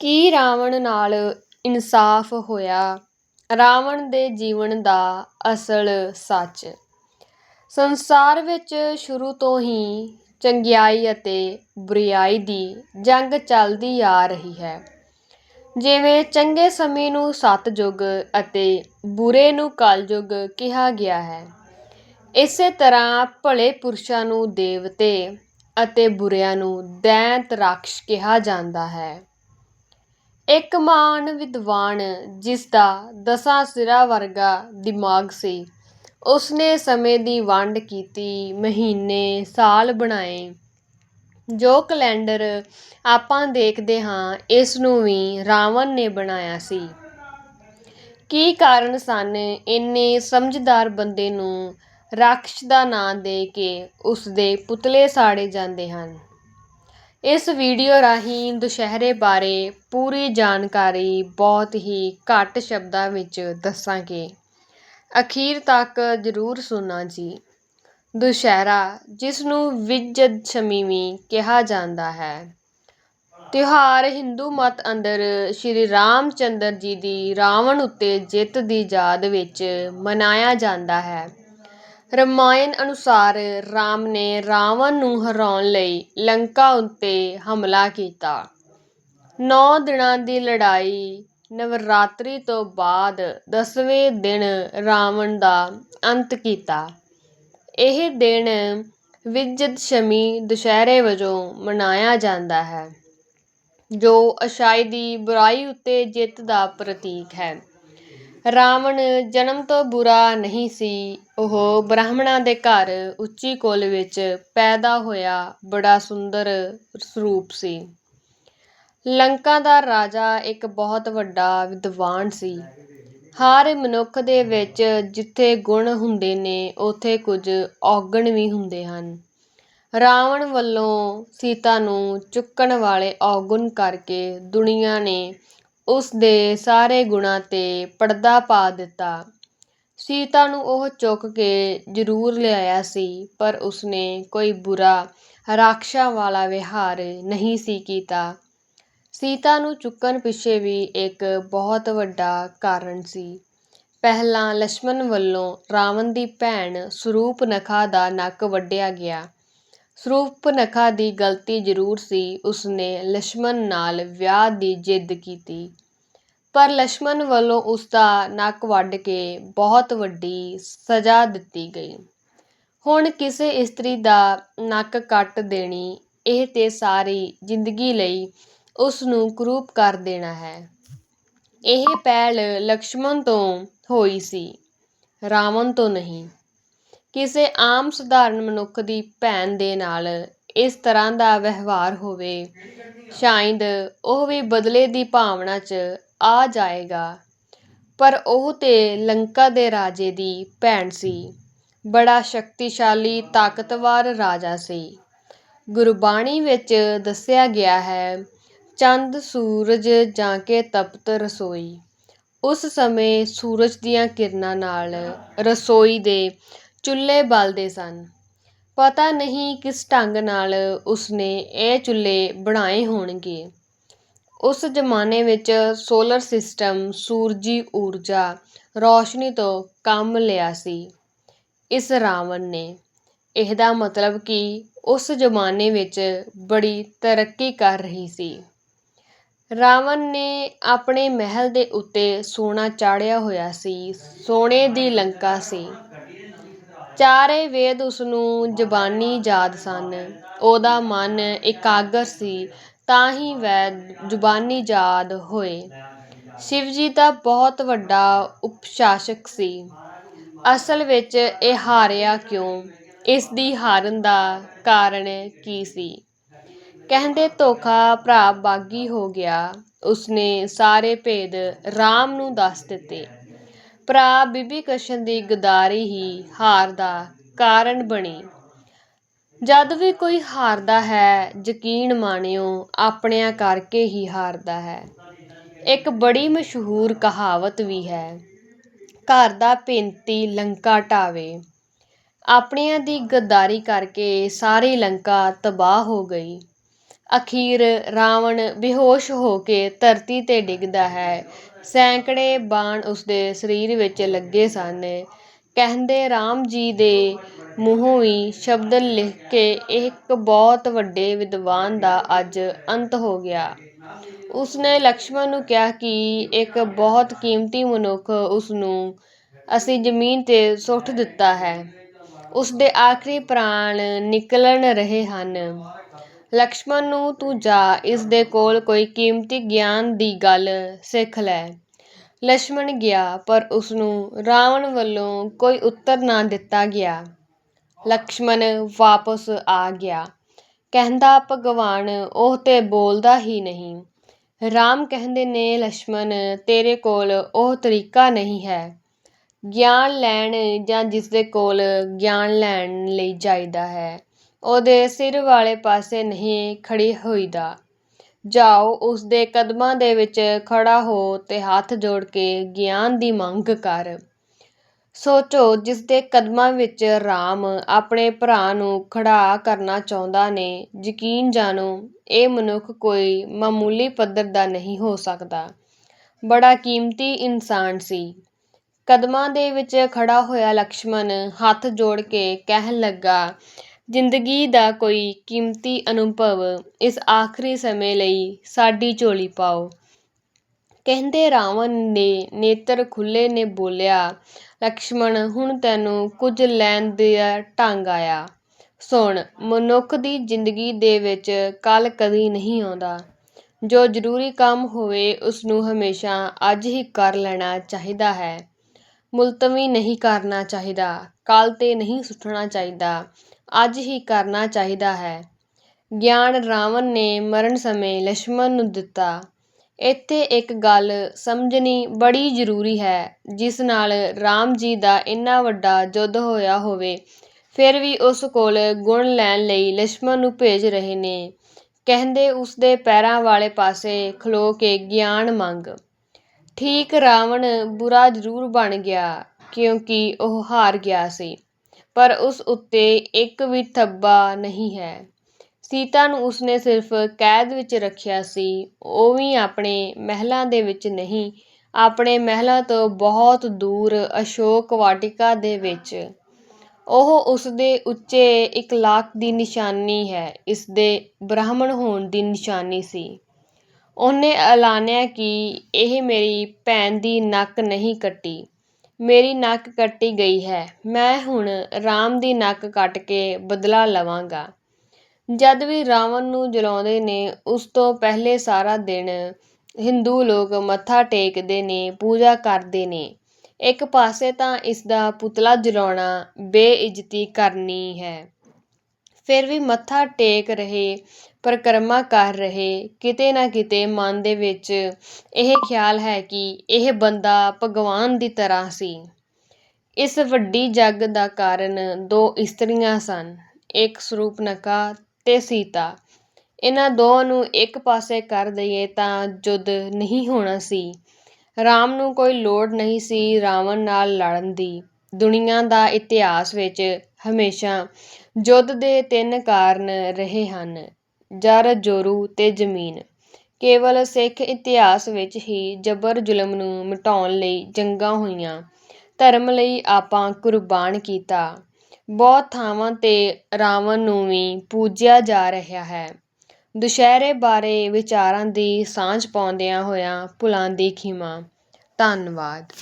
ਕੀ ਰਾਵਣ ਨਾਲ ਇਨਸਾਫ਼ ਹੋਇਆ? ਰਾਵਣ ਦੇ ਜੀਵਨ ਦਾ ਅਸਲ ਸੱਚ। ਸੰਸਾਰ ਵਿੱਚ ਸ਼ੁਰੂ ਤੋਂ ਹੀ ਚੰਗਿਆਈ ਅਤੇ ਬੁਰਿਆਈ ਦੀ ਜੰਗ ਚੱਲਦੀ ਆ ਰਹੀ ਹੈ। ਜਿਵੇਂ ਚੰਗੇ ਸਮੇਂ ਨੂੰ ਸਤਿਯੁਗ ਅਤੇ ਬੁਰੇ ਨੂੰ ਕਲਯੁਗ ਕਿਹਾ ਗਿਆ ਹੈ। ਇਸੇ ਤਰ੍ਹਾਂ ਭਲੇ ਪੁਰਸ਼ਾਂ ਨੂੰ ਦੇਵਤੇ ਅਤੇ ਬੁਰਿਆਂ ਨੂੰ ਦੈਂਤ ਰਾਖਸ਼ ਕਿਹਾ ਜਾਂਦਾ ਹੈ। ਇੱਕ ਮਹਾਨ ਵਿਦਵਾਨ ਜਿਸਦਾ ਦਸਾਂ ਸਿਰਾਂ ਵਰਗਾ ਦਿਮਾਗ ਸੀ। ਉਸਨੇ ਸਮੇਂ ਦੀ ਵੰਡ ਕੀਤੀ, ਮਹੀਨੇ, ਸਾਲ ਬਣਾਏ। ਜੋ ਕੈਲੰਡਰ ਆਪਾਂ ਦੇਖਦੇ ਹਾਂ ਇਸ ਨੂੰ ਵੀ ਰਾਵਣ ਨੇ ਬਣਾਇਆ ਸੀ। ਕੀ ਕਾਰਨ ਸਨ? ਇੰਨੇ ਸਮਝਦਾਰ ਬੰਦੇ ਨੂੰ ਰਾਖਸ਼ ਦਾ ਨਾਂ ਦੇ ਕੇ ਉਸਦੇ ਪੁਤਲੇ ਸਾੜੇ ਜਾਂਦੇ ਹਨ। ਇਸ ਵੀਡੀਓ ਰਾਹੀਂ ਦੁਸ਼ਹਿਰੇ ਬਾਰੇ ਪੂਰੀ ਜਾਣਕਾਰੀ ਬਹੁਤ ਹੀ ਘੱਟ ਸ਼ਬਦਾਂ ਵਿੱਚ ਦੱਸਾਂਗੇ। ਅਖੀਰ ਤੱਕ ਜ਼ਰੂਰ ਸੁਣਨਾ ਜੀ। ਦੁਸ਼ਹਿਰਾ, ਜਿਸ ਨੂੰ ਵਿਜਯਦਸ਼ਮੀ ਵੀ ਕਿਹਾ ਜਾਂਦਾ ਹੈ। ਤਿਉਹਾਰ ਹਿੰਦੂ ਮਤ ਅੰਦਰ ਸ਼੍ਰੀ ਰਾਮ ਚੰਦਰ ਜੀ ਦੀ ਰਾਵਣ ਉੱਤੇ ਜਿੱਤ ਦੀ ਯਾਦ ਵਿੱਚ ਮਨਾਇਆ ਜਾਂਦਾ ਹੈ। ਰਮਾਇਣ ਅਨੁਸਾਰ ਰਾਮ ਨੇ ਰਾਵਣ ਨੂੰ ਹਰਾਉਣ ਲਈ ਲੰਕਾ ਉੱਤੇ ਹਮਲਾ ਕੀਤਾ। ਨੌ ਦਿਨਾਂ ਦੀ ਲੜਾਈ ਨਵਰਾਤਰੀ ਤੋਂ ਬਾਅਦ ਦਸਵੇਂ ਦਿਨ ਰਾਵਣ ਦਾ ਅੰਤ ਕੀਤਾ। ਇਹ ਦਿਨ ਵਿਜਯਦਸ਼ਮੀ ਦੁਸ਼ਹਿਰੇ ਵਜੋਂ ਮਨਾਇਆ ਜਾਂਦਾ ਹੈ, ਜੋ ਅਛਾਈ ਦੀ ਬੁਰਾਈ ਉੱਤੇ ਜਿੱਤ ਦਾ ਪ੍ਰਤੀਕ ਹੈ। ਰਾਵਣ ਜਨਮ ਤੋਂ ਬੁਰਾ ਨਹੀਂ ਸੀ। ਉਹ ਬ੍ਰਾਹਮਣਾਂ ਦੇ ਘਰ ਉੱਚੀ ਕੁਲ ਵਿੱਚ ਪੈਦਾ ਹੋਇਆ ਬੜਾ ਸੁੰਦਰ ਸਰੂਪ ਸੀ। ਲੰਕਾ ਦਾ ਰਾਜਾ ਇੱਕ ਬਹੁਤ ਵੱਡਾ ਵਿਦਵਾਨ ਸੀ। ਹਰ ਮਨੁੱਖ ਦੇ ਵਿੱਚ ਜਿੱਥੇ ਗੁਣ ਹੁੰਦੇ ਨੇ, ਉੱਥੇ ਕੁਝ ਔਗਣ ਵੀ ਹੁੰਦੇ ਹਨ। ਰਾਵਣ ਵੱਲੋਂ ਸੀਤਾ ਨੂੰ ਚੁੱਕਣ ਵਾਲੇ ਔਗੁਣ ਕਰਕੇ ਦੁਨੀਆ ਨੇ ਉਸ ਦੇ ਸਾਰੇ ਗੁਣਾਂ ਤੇ ਪਰਦਾ ਪਾ ਦਿੱਤਾ। ਸੀਤਾ ਨੂੰ ਉਹ ਚੁੱਕ ਕੇ ਜ਼ਰੂਰ ਲਿਆਇਆ ਸੀ, ਪਰ ਉਸਨੇ ਕੋਈ ਬੁਰਾ ਰਾਖਸ਼ਾਂ ਵਾਲਾ ਵਿਹਾਰ ਨਹੀਂ ਸੀ ਕੀਤਾ। ਸੀਤਾ ਨੂੰ ਚੁੱਕਣ ਪਿੱਛੇ ਵੀ ਇੱਕ ਬਹੁਤ ਵੱਡਾ ਕਾਰਨ ਸੀ। ਪਹਿਲਾਂ ਲਛਮਣ ਵੱਲੋਂ ਰਾਵਣ ਦੀ ਭੈਣ ਸਰੂਪਨਖਾ ਦਾ ਨੱਕ ਵੱਢਿਆ ਗਿਆ। ਸਰੂਪਨਖਾ ਦੀ ਗਲਤੀ ਜ਼ਰੂਰ ਸੀ, ਉਸਨੇ ਲਛਮਣ ਨਾਲ ਵਿਆਹ ਦੀ ਜਿੱਦ ਕੀਤੀ। ਪਰ ਲਛਮਣ ਵੱਲੋਂ ਉਸਦਾ ਨੱਕ ਵੱਢ ਕੇ ਬਹੁਤ ਵੱਡੀ ਸਜ਼ਾ ਦਿੱਤੀ ਗਈ। ਹੁਣ ਕਿਸੇ ਇਸਤਰੀ ਦਾ ਨੱਕ ਕੱਟ ਦੇਣੀ, ਇਹ ਤੇ ਸਾਰੀ ਜ਼ਿੰਦਗੀ ਲਈ ਉਸ ਨੂੰ ਕਰੂਪ ਕਰ ਦੇਣਾ ਹੈ। ਇਹ ਪਹਿਲ ਲਕਸ਼ਮਣ ਤੋਂ ਹੋਈ ਸੀ, ਰਾਵਣ ਤੋਂ ਨਹੀਂ। ਕਿਸੇ ਆਮ ਸਧਾਰਨ ਮਨੁੱਖ ਦੀ ਭੈਣ ਦੇ ਨਾਲ ਇਸ ਤਰ੍ਹਾਂ ਦਾ ਵਿਵਹਾਰ ਹੋਵੇ, ਸ਼ਾਇਦ ਉਹ ਵੀ ਬਦਲੇ ਦੀ ਭਾਵਨਾ 'ਚ ਆ ਜਾਏਗਾ। ਪਰ ਉਹ ਤੇ ਲੰਕਾ ਦੇ ਰਾਜੇ ਦੀ ਭੈਣ ਸੀ। ਬੜਾ ਸ਼ਕਤੀਸ਼ਾਲੀ, ਤਾਕਤਵਰ ਰਾਜਾ ਸੀ। ਗੁਰਬਾਣੀ ਵਿੱਚ ਦੱਸਿਆ ਗਿਆ ਹੈ, ਚੰਦ, ਸੂਰਜ ਜਾਂ ਕੇ ਤਪਤ ਰਸੋਈ। ਉਸ ਸਮੇਂ ਸੂਰਜ ਦੀਆਂ ਕਿਰਨਾਂ ਨਾਲ ਰਸੋਈ ਦੇ ਚੁੱਲ੍ਹੇ ਬਲਦੇ ਸਨ। ਪਤਾ ਨਹੀਂ ਕਿਸ ਢੰਗ ਨਾਲ ਉਸਨੇ ਇਹ ਚੁੱਲ੍ਹੇ ਬਣਾਏ ਹੋਣਗੇ। ਉਸ ਜ਼ਮਾਨੇ ਵਿੱਚ ਸੋਲਰ ਸਿਸਟਮ ਸੂਰਜੀ ਊਰਜਾ ਰੌਸ਼ਨੀ ਤੋਂ ਕੰਮ ਲਿਆ ਸੀ। ਇਸ ਰਾਵਣ ਨੇ। ਇਹਦਾ ਮਤਲਬ ਕਿ ਉਸ ਜ਼ਮਾਨੇ ਵਿੱਚ ਬੜੀ ਤਰੱਕੀ ਕਰ ਰਹੀ ਸੀ। ਰਾਵਣ ਨੇ ਆਪਣੇ ਮਹਿਲ ਦੇ ਉੱਤੇ ਸੋਨਾ ਚਾੜਿਆ ਹੋਇਆ ਸੀ। ਸੋਨੇ ਦੀ ਲੰਕਾ ਸੀ। ਚਾਰੇ ਵੇਦ ਉਸਨੂੰ ਜ਼ਬਾਨੀ ਯਾਦ ਸਨ। ਉਹਦਾ ਮਨ ਇਕਾਗਰ ਸੀ, ਤਾਂ ਹੀ ਵੈਦ ਜ਼ੁਬਾਨੀ ਯਾਦ ਹੋਏ। ਸ਼ਿਵਜੀ ਦਾ ਬਹੁਤ ਵੱਡਾ ਉਪਸ਼ਾਸਕ ਸੀ। ਅਸਲ ਵਿੱਚ ਇਹ ਹਾਰਿਆ ਕਿਉਂ? ਇਸ ਦੀ ਹਾਰਨ ਦਾ ਕਾਰਨ ਕੀ ਸੀ? ਕਹਿੰਦੇ ਧੋਖਾ ਭਰਾ ਬਾਗੀ ਹੋ ਗਿਆ। ਉਸਨੇ ਸਾਰੇ ਭੇਦ ਰਾਮ ਨੂੰ ਦੱਸ ਦਿੱਤੇ। ਭਰਾ ਬਿਭੀਕਸ਼ਨ ਦੀ ਗਦਾਰੀ ਹੀ ਹਾਰ ਦਾ ਕਾਰਨ ਬਣੀ। ਜਦ ਵੀ ਕੋਈ ਹਾਰਦਾ ਹੈ, ਯਕੀਨ ਮਾਣਿਓ, ਆਪਣਿਆਂ ਕਰਕੇ ਹੀ ਹਾਰਦਾ ਹੈ। ਇੱਕ ਬੜੀ ਮਸ਼ਹੂਰ ਕਹਾਵਤ ਵੀ ਹੈ, ਘਰ ਦਾ ਭਿੰਤੀ ਲੰਕਾ ਢਾਵੇ। ਆਪਣਿਆਂ ਦੀ ਗਦਾਰੀ ਕਰਕੇ ਸਾਰੀ ਲੰਕਾ ਤਬਾਹ ਹੋ ਗਈ। ਅਖੀਰ ਰਾਵਣ ਬੇਹੋਸ਼ ਹੋ ਕੇ ਧਰਤੀ ਤੇ ਡਿੱਗਦਾ ਹੈ ਸੈਂਕੜੇ ਬਾਣ ਉਸਦੇ ਸਰੀਰ ਵਿੱਚ ਲੱਗੇ ਸਨ। ਕਹਿੰਦੇ ਰਾਮ ਜੀ ਦੇ ਮੂੰਹੋਂ ਵੀ ਸ਼ਬਦ ਲਿਖ ਕੇ ਇੱਕ ਬਹੁਤ ਵੱਡੇ ਵਿਦਵਾਨ ਦਾ ਅੱਜ ਅੰਤ ਹੋ ਗਿਆ। ਉਸਨੇ ਲਕਸ਼ਮਣ ਨੂੰ ਕਿਹਾ ਕਿ ਇੱਕ ਬਹੁਤ ਕੀਮਤੀ ਮਨੁੱਖ ਉਸਨੂੰ ਅਸੀਂ ਜ਼ਮੀਨ ਤੇ ਸੁੱਟ ਦਿੱਤਾ ਹੈ। ਉਸਦੇ ਆਖਰੀ ਪ੍ਰਾਣ ਨਿਕਲਣ ਰਹੇ ਹਨ। ਲਕਸ਼ਮਣ ਨੂੰ ਤੂੰ ਜਾ, ਇਸ ਦੇ ਕੋਲ ਕੋਈ ਕੀਮਤੀ ਗਿਆਨ ਦੀ ਗੱਲ ਸਿੱਖ ਲੈ। ਲਕਸ਼ਮਣ ਗਿਆ, ਪਰ ਉਸਨੂੰ ਰਾਵਣ ਵੱਲੋਂ ਕੋਈ ਉੱਤਰ ਨਾ ਦਿੱਤਾ ਗਿਆ। ਲਕਸ਼ਮਣ ਵਾਪਸ ਆ ਗਿਆ। ਕਹਿੰਦਾ, ਭਗਵਾਨ, ਉਹ ਤੇ ਬੋਲਦਾ ਹੀ ਨਹੀਂ। ਰਾਮ ਕਹਿੰਦੇ ਨੇ, ਲਕਸ਼ਮਣ, ਤੇਰੇ ਕੋਲ ਉਹ ਤਰੀਕਾ ਨਹੀਂ ਹੈ। ਗਿਆਨ ਲੈਣ ਜਾਂ ਜਿਸ ਦੇ ਕੋਲ ਗਿਆਨ ਲੈਣ ਲਈ ਜਾਈਦਾ ਹੈ। ਉਹਦੇ ਸਿਰ ਵਾਲੇ ਪਾਸੇ ਨਹੀਂ ਖੜੀ ਹੋਈਦਾ। ਜਾਓ, ਉਸ ਦੇ ਕਦਮਾਂ ਦੇ ਵਿੱਚ ਖੜਾ ਹੋ ਤੇ ਹੱਥ ਜੋੜ ਕੇ ਗਿਆਨ ਦੀ ਮੰਗ ਕਰ। ਸੋਚੋ, ਜਿਸ ਦੇ ਕਦਮਾਂ ਵਿੱਚ ਰਾਮ ਆਪਣੇ ਭਰਾ ਨੂੰ ਖੜਾ ਕਰਨਾ ਚਾਹੁੰਦਾ ਨੇ, ਯਕੀਨ ਜਾਣੋ, ਇਹ ਮਨੁੱਖ ਕੋਈ ਮਾਮੂਲੀ ਪੱਧਰ ਦਾ ਨਹੀਂ ਹੋ ਸਕਦਾ। ਬੜਾ ਕੀਮਤੀ ਇਨਸਾਨ ਸੀ। ਕਦਮਾਂ ਦੇ ਵਿੱਚ ਖੜਾ ਹੋਇਆ ਲਕਸ਼ਮਣ ਹੱਥ ਜੋੜ ਕੇ ਕਹਿਣ ਲੱਗਾ ਜ਼ਿੰਦਗੀ ਦਾ ਕੋਈ ਕੀਮਤੀ ਅਨੁਭਵ ਇਸ ਆਖਰੀ ਸਮੇਂ ਲਈ ਸਾਡੀ ਝੋਲੀ ਪਾਓ। ਕਹਿੰਦੇ ਰਾਵਣ ਨੇ ਨੇਤਰ ਖੁੱਲ੍ਹੇ ਨੇ ਬੋਲਿਆ, ਲਕਸ਼ਮਣ, ਹੁਣ ਤੈਨੂੰ ਕੁਝ ਲੈਣ ਦਾ ਢੰਗ ਆਇਆ। ਸੁਣ, ਮਨੁੱਖ ਦੀ ਜ਼ਿੰਦਗੀ ਦੇ ਵਿੱਚ ਕੱਲ ਕਦੀ ਨਹੀਂ ਆਉਂਦਾ। ਜੋ ਜ਼ਰੂਰੀ ਕੰਮ ਹੋਵੇ ਉਸ ਨੂੰ ਹਮੇਸ਼ਾ ਅੱਜ ਹੀ ਕਰ ਲੈਣਾ ਚਾਹੀਦਾ ਹੈ। ਮੁਲਤਵੀ ਨਹੀਂ ਕਰਨਾ ਚਾਹੀਦਾ ਕੱਲ ਤੇ ਨਹੀਂ ਸੁੱਟਣਾ ਚਾਹੀਦਾ। ਅੱਜ ਹੀ ਕਰਨਾ ਚਾਹੀਦਾ ਹੈ। ਗਿਆਨ ਰਾਵਣ ਨੇ ਮਰਨ ਸਮੇਂ ਲਛਮਣ ਨੂੰ ਦਿੱਤਾ। ਇੱਥੇ ਇੱਕ ਗੱਲ ਸਮਝਣੀ ਬੜੀ ਜ਼ਰੂਰੀ ਹੈ, ਜਿਸ ਨਾਲ ਰਾਮ ਜੀ ਦਾ ਇੰਨਾ ਵੱਡਾ ਯੁੱਧ ਹੋਇਆ ਹੋਵੇ, ਫਿਰ ਵੀ ਉਸ ਕੋਲ ਗੁਣ ਲੈਣ ਲਈ ਲਛਮਣ ਨੂੰ ਭੇਜ ਰਹੇ ਨੇ। ਕਹਿੰਦੇ ਉਸ ਦੇ ਪੈਰਾਂ ਵਾਲੇ ਪਾਸੇ ਖਲੋ ਕੇ ਗਿਆਨ ਮੰਗ। ਠੀਕ ਰਾਵਣ ਬੁਰਾ ਜ਼ਰੂਰ ਬਣ ਗਿਆ, ਕਿਉਂਕਿ ਉਹ ਹਾਰ ਗਿਆ ਸੀ। ਪਰ ਉਸ ਉੱਤੇ ਇੱਕ ਵੀ ਥੱਬਾ ਨਹੀਂ ਹੈ। ਸੀਤਾ ਨੂੰ ਉਸਨੇ ਸਿਰਫ ਕੈਦ ਵਿੱਚ ਰੱਖਿਆ ਸੀ। ਉਹ ਵੀ ਆਪਣੇ ਮਹਿਲਾਂ ਦੇ ਵਿੱਚ ਨਹੀਂ, ਆਪਣੇ ਮਹਿਲਾਂ ਤੋਂ ਬਹੁਤ ਦੂਰ ਅਸ਼ੋਕ ਵਾਟਿਕਾ ਦੇ ਵਿੱਚ। ਉਹ ਉਸ ਦੇ ਉੱਚੇ ਇਕਲਾਕ ਦੀ ਨਿਸ਼ਾਨੀ ਹੈ। ਇਸ ਦੇ ਬ੍ਰਾਹਮਣ ਹੋਣ ਦੀ ਨਿਸ਼ਾਨੀ ਸੀ। ਉਹਨੇ ਐਲਾਨਿਆ ਕਿ ਇਹ ਮੇਰੀ ਭੈਣ ਦੀ ਨੱਕ ਨਹੀਂ ਕੱਟੀ। ਮੇਰੀ ਨੱਕ ਕੱਟੀ ਗਈ ਹੈ। ਮੈਂ ਹੁਣ ਰਾਮ ਦੀ ਨੱਕ ਕੱਟ ਕੇ ਬਦਲਾ ਲਵਾਂਗਾ। ਜਦ ਵੀ ਰਾਵਣ ਨੂੰ ਜਲਾਉਂਦੇ ਨੇ, ਉਸ ਤੋਂ ਪਹਿਲੇ ਸਾਰਾ ਦਿਨ ਹਿੰਦੂ ਲੋਕ ਮੱਥਾ ਟੇਕਦੇ ਨੇ, ਪੂਜਾ ਕਰਦੇ ਨੇ। ਇੱਕ ਪਾਸੇ ਤਾਂ ਇਸ ਦਾ ਪੁਤਲਾ ਜਲਾਉਣਾ ਬੇਇੱਜ਼ਤੀ ਕਰਨੀ ਹੈ। ਫਿਰ ਵੀ ਮੱਥਾ ਟੇਕ ਰਹੇ, ਪਰਿਕਰਮਾ ਕਰ ਰਹੇ, ਕਿਤੇ ਨਾ ਕਿਤੇ ਮਨ ਦੇ ਵਿੱਚ ਇਹ ਖਿਆਲ ਹੈ ਕਿ ਇਹ ਬੰਦਾ ਭਗਵਾਨ ਦੀ ਤਰ੍ਹਾਂ ਸੀ। ਇਸ ਵੱਡੀ ਜੱਗ ਦਾ ਕਾਰਨ ਦੋ ਇਸਤਰੀਆਂ ਸਨ, ਇੱਕ ਸਰੂਪਨਖਾ ਅਤੇ ਸੀਤਾ। ਇਹਨਾਂ ਦੋਵਾਂ ਨੂੰ ਇੱਕ ਪਾਸੇ ਕਰ ਦਈਏ ਤਾਂ ਯੁੱਧ ਨਹੀਂ ਹੋਣਾ ਸੀ। ਰਾਮ ਨੂੰ ਕੋਈ ਲੋੜ ਨਹੀਂ ਸੀ ਰਾਵਣ ਨਾਲ ਲੜਨ ਦੀ। ਦੁਨੀਆ ਦਾ ਇਤਿਹਾਸ ਵਿੱਚ ਹਮੇਸ਼ਾ ਯੁੱਧ ਦੇ ਤਿੰਨ ਕਾਰਨ ਰਹੇ ਹਨ। ਜਰ, ਜੋਰੂ ਤੇ ਜ਼ਮੀਨ। ਕੇਵਲ ਸਿੱਖ ਇਤਿਹਾਸ ਵਿੱਚ ਹੀ ਜਬਰ ਜ਼ੁਲਮ ਨੂੰ ਮਿਟਾਉਣ ਲਈ ਜੰਗਾਂ ਹੋਈਆਂ। ਧਰਮ ਲਈ ਆਪਾਂ ਕੁਰਬਾਨ ਕੀਤਾ। ਬਹੁਤ ਥਾਵਾਂ ਤੇ ਰਾਵਣ ਨੂੰ ਵੀ ਪੂਜਿਆ ਜਾ ਰਿਹਾ ਹੈ। ਦੁਸ਼ਹਿਰੇ ਬਾਰੇ ਵਿਚਾਰਾਂ ਦੀ ਸਾਂਝ ਪਾਉਂਦਿਆਂ ਹੋਇਆਂ ਪੁਲਾਂ ਦੀ ਖਿਮਾ। ਧੰਨਵਾਦ।